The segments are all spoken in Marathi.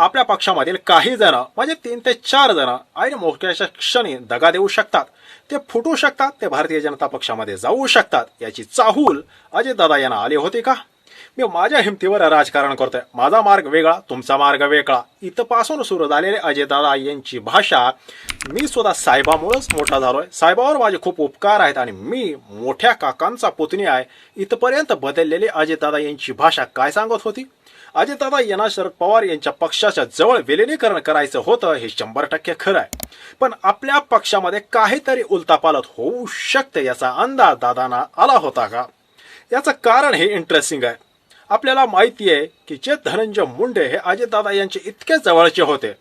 आपल्या पक्षामधील काही जण म्हणजे तीन ते चार जण आणि मोक्याच्या क्षणी दगा देऊ शकतात. ते फुटू शकतात ते भारतीय जनता पक्षामध्ये जाऊ शकतात. याची चाहूल अजितदादा यांना आली होती का? मी माझ्या हिमतीवर राजकारण करतोय. माझा मार्ग वेगळा तुमचा मार्ग वेगळा. इथपासून सुरू झालेले अजयदादा यांची भाषा मी सुद्धा साहेबामुळेच मोठा झालोय. साहेबावर माझे खूप उपकार आहेत आणि मी मोठ्या काकांचा पुतणी आहे. इथपर्यंत बदललेली अजयदादा यांची भाषा काय सांगत होती? अजितदादा यांना शरद पवार यांच्या पक्षाच्या जवळ विलिनीकरण करायचं होतं हे शंभर टक्के खरं आहे. पण आपल्या पक्षामध्ये काहीतरी उलतापालत होऊ शकते याचा अंदाज दादांना आला होता का? याचं कारण हे इंटरेस्टिंग आहे. आपल्याला माहिती आहे की जे धनंजय मुंडे हे अजितदादा यांचे इतके जवळचे होते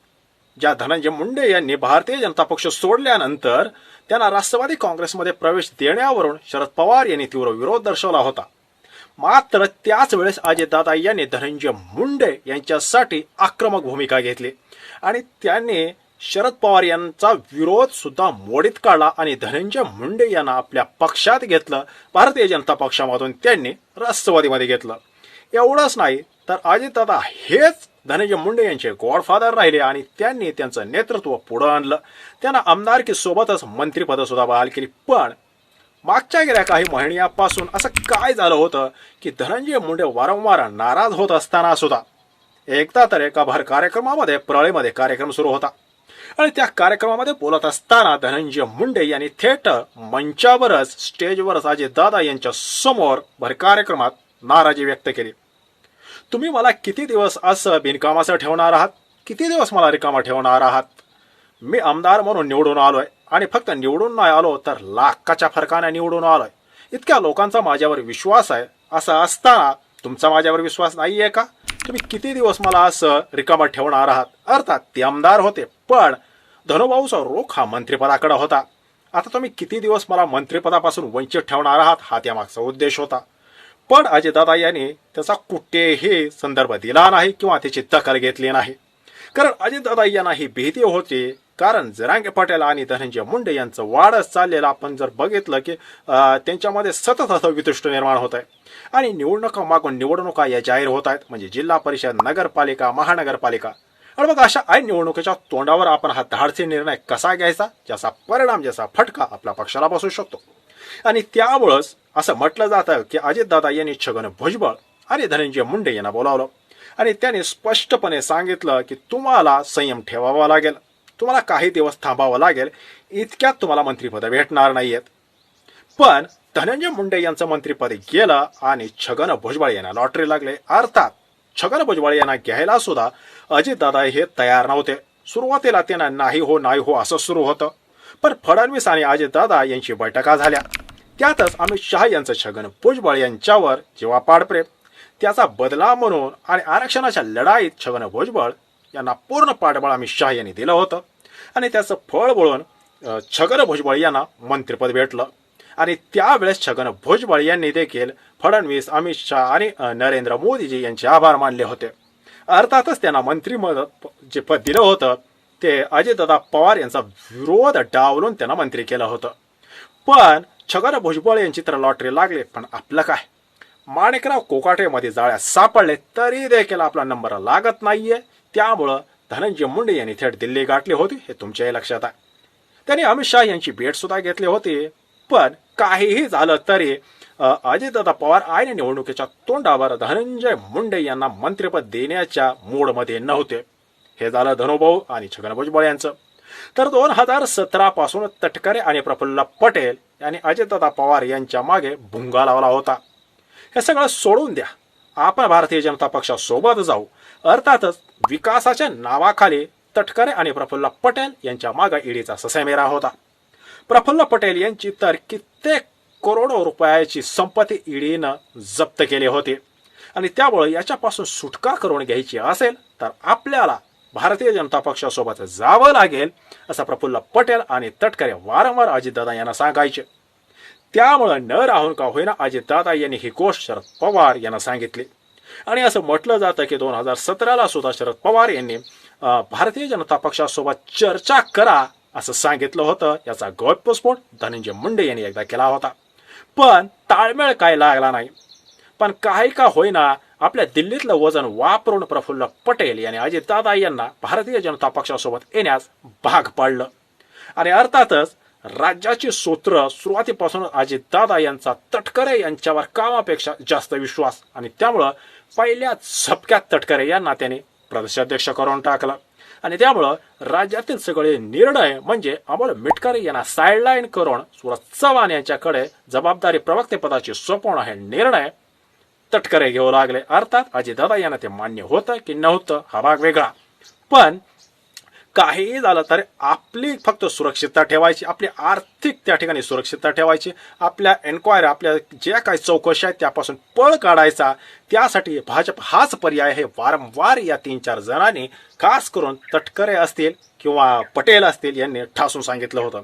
ज्या धनंजय मुंडे यांनी भारतीय जनता पक्ष सोडल्यानंतर त्यांना राष्ट्रवादी काँग्रेसमध्ये प्रवेश देण्यावरून शरद पवार यांनी तीव्र विरोध दर्शवला होता. मात्र त्याच वेळेस अजितदादा यांनी धनंजय मुंडे यांच्यासाठी आक्रमक भूमिका घेतली आणि त्यांनी शरद पवार यांचा विरोध सुद्धा मोडीत काढला आणि धनंजय मुंडे यांना आपल्या पक्षात घेतलं. भारतीय जनता पक्षामधून त्यांनी राष्ट्रवादीमध्ये घेतलं. एवढंच नाही तर अजितदादा हेच धनंजय मुंडे यांचे गॉडफादर राहिले आणि त्यांनी त्यांचं नेतृत्व पुढं आणलं. त्यांना आमदारकी सोबतच मंत्रिपद सुद्धा बहाल केली. पण मागच्या गेल्या काही महिन्यापासून असं काय झालं होतं की धनंजय मुंडे वारंवार नाराज होत असताना सुद्धा एकदा तर एका भर कार्यक्रमामध्ये प्रळेमध्ये कार्यक्रम सुरू होता. आणि त्या कार्यक्रमामध्ये बोलत असताना धनंजय मुंडे यांनी थेट मंचावरच स्टेजवरच अजय दादा यांच्या समोर भर कार्यक्रमात नाराजी व्यक्त केली. तुम्ही मला किती दिवस असं बिनकामाचं ठेवणार आहात? किती दिवस मला रिकामा ठेवणार आहात? मी आमदार म्हणून निवडून आलोय आणि फक्त निवडून नाही आलो तर लाखाच्या फरकाने निवडून आलोय. इतक्या लोकांचा माझ्यावर विश्वास आहे असं असताना तुमचा माझ्यावर विश्वास नाहीये का? तुम्ही किती दिवस मला असं रिकामा ठेवणार आहात? अर्थात ते आमदार होते पण धनुभाऊचा रोख हा मंत्रिपदाकडे होता. आता तुम्ही किती दिवस मला मंत्रिपदापासून वंचित ठेवणार आहात? हा त्यामागचा उद्देश होता. पण अजितदादा यांनी त्याचा कुठेही संदर्भ दिला नाही किंवा त्याची दखल घेतली नाही. कारण अजितदादा यांना ही भीती होती. कारण जरांगे पटेल आणि धनंजय मुंडे यांचं वाढच चाललेलं आपण जर बघितलं की त्यांच्यामध्ये सतत असं वितुष्ट निर्माण होत आहे आणि निवडणुका मागून निवडणुका या जाहीर होत आहेत म्हणजे जिल्हा परिषद नगरपालिका महानगरपालिका. आणि मग अशा ऐन निवडणुकीच्या तोंडावर आपण हा धाडसी निर्णय कसा घ्यायचा? ज्याचा परिणाम ज्याचा फटका आपल्या पक्षाला बसू शकतो. आणि त्यामुळंच असं म्हटलं जातं की अजितदादा यांनी छगन भुजबळ आणि धनंजय मुंडे यांना बोलावलं. आणि त्यांनी स्पष्टपणे सांगितलं की तुम्हाला संयम ठेवावा लागेल. तुम्हाला काही दिवस थांबावं लागेल. इतक्यात तुम्हाला मंत्रिपद भेटणार नाहीयेत. पण धनंजय मुंडे यांचं मंत्रिपद गेलं आणि छगन भुजबळ यांना लॉटरी लागले. अर्थात छगन भुजबळ यांना घ्यायला सुद्धा अजितदादा हे तयार नव्हते. सुरुवातीला त्यांना नाही हो नाही हो असं सुरू होतं. पण फडणवीस आणि अजितदादा यांची बैठका झाल्या. त्यातच अमित शहा यांचं छगन भुजबळ यांच्यावर जेव्हा पाडप्रेम त्याचा बदला म्हणून आणि आरक्षणाच्या लढाईत छगन भुजबळ यांना पूर्ण पाठबळ अमित शहा यांनी दिलं होतं. आणि त्याचं फळ बोलून छगन भुजबळ यांना मंत्रिपद भेटलं. आणि त्यावेळेस छगन भुजबळ यांनी देखील फडणवीस अमित शहा आणि नरेंद्र मोदीजी यांचे आभार मानले होते. अर्थातच त्यांना मंत्रिमद जे पद दिलं होतं ते अजितदादा पवार यांचा विरोध डावलून त्यांना मंत्री केलं होतं. पण छगन भुजबळ यांची तर लॉटरी लागली पण आपलं काय? माणिकराव कोकाटेमध्ये जाळ्यात सापडले तरी देखील आपला नंबर लागत नाहीये. त्यामुळं धनंजय मुंडे यांनी थेट दिल्ली गाठली होती हे तुमच्याही लक्षात आहे. त्यांनी अमित शाह यांची भेट सुद्धा घेतली होती पण काहीही झालं तरी अ, अजितदादा पवार आणि निवडणुकीच्या तोंडावर धनंजय मुंडे यांना मंत्रिपद देण्याच्या मूडमध्ये नव्हते. हे झालं धनुभाऊ आणि छगन भुजबळ यांचं. तर दोन हजार सतरा पासून तटकरे आणि प्रफुल्ल पटेल यांनी अजितदादा पवार यांच्या मागे भुंगा लावला होता. हे सगळं सोडून द्या. आपण भारतीय जनता पक्षासोबत जाऊ. अर्थातच विकासाच्या नावाखाली तटकरे आणि प्रफुल्ल पटेल यांच्या मागे ईडीचा ससेमेरा होता. प्रफुल्ल पटेल यांची तर कित्येक करोडो रुपयाची संपत्ती ईडीनं जप्त केली होती. आणि त्यामुळे याच्यापासून सुटका करून घ्यायची असेल तर आपल्याला भारतीय जनता पक्षासोबत जावं लागेल असं प्रफुल्ल पटेल आणि तटकरे वारंवार अजितदादा यांना सांगायचे. त्यामुळं न राहून का होईना अजितदादा यांनी ही गोष्ट शरद पवार यांना सांगितली. आणि असं म्हटलं जातं की दोन हजार सतराला सुद्धा शरद पवार यांनी भारतीय जनता पक्षासोबत चर्चा करा असं सांगितलं होतं. याचा गौप्यस्फोट धनंजय मुंडे यांनी एकदा केला होता. पण ताळमेळ काय लागला नाही. पण काही का होईना आपल्या दिल्लीतलं वजन वापरून प्रफुल्ल पटेल यांनी अजितदादा यांना भारतीय जनता पक्षासोबत येण्यास भाग पाडलं. आणि अर्थातच राज्याची सूत्र सुरुवातीपासून अजितदादा यांचा तटकरे यांच्यावर कामापेक्षा जास्त विश्वास आणि त्यामुळं पहिल्याच झपक्यात तटकरे यांना त्यांनी प्रदेशाध्यक्ष करून टाकलं. आणि त्यामुळं राज्यातील सगळे निर्णय म्हणजे अमोल मिटकरी यांना साईडलाईन करून सुरज चव्हाण यांच्याकडे जबाबदारी प्रवक्तेपदाची सोपवणं हे निर्णय तटकरे घेऊ लागले. अर्थात अजितदादा यांना ते मान्य होतं की नव्हतं. हा भाग वेगळा. पण काहीही झालं तरी आपली फक्त सुरक्षितता ठेवायची आपली आर्थिक त्या ठिकाणी सुरक्षितता ठेवायची आपल्या एन्क्वायरी आपल्या ज्या काही चौकशी आहेत त्यापासून पळ काढायचा. त्यासाठी भाजप हाच पर्याय हे वारंवार या तीन चार जणांनी खास करून तटकरे असतील किंवा पटेल असतील यांनी ठासून सांगितलं होतं.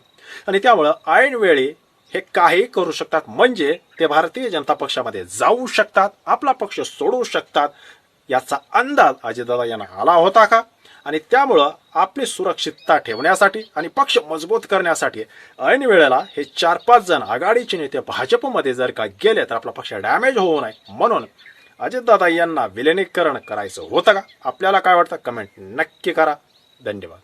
आणि त्यामुळं ऐनवेळी हे काही करू शकतात. म्हणजे ते भारतीय जनता पक्षामध्ये जाऊ शकतात आपला पक्ष सोडू शकतात याचा अंदाज अजितदादा यांना आला होता का? आणि त्यामुळं आपली सुरक्षितता ठेवण्यासाठी आणि पक्ष मजबूत करण्यासाठी ऐन वेळेला हे चार पाच जण आघाडीचे नेते भाजपमध्ये जर का गेले तर आपला पक्ष डॅमेज होऊ नये. म्हणून अजितदादा यांना विलिनीकरण करायचं होतं का? आपल्याला काय वाटतं? कमेंट नक्की करा. धन्यवाद.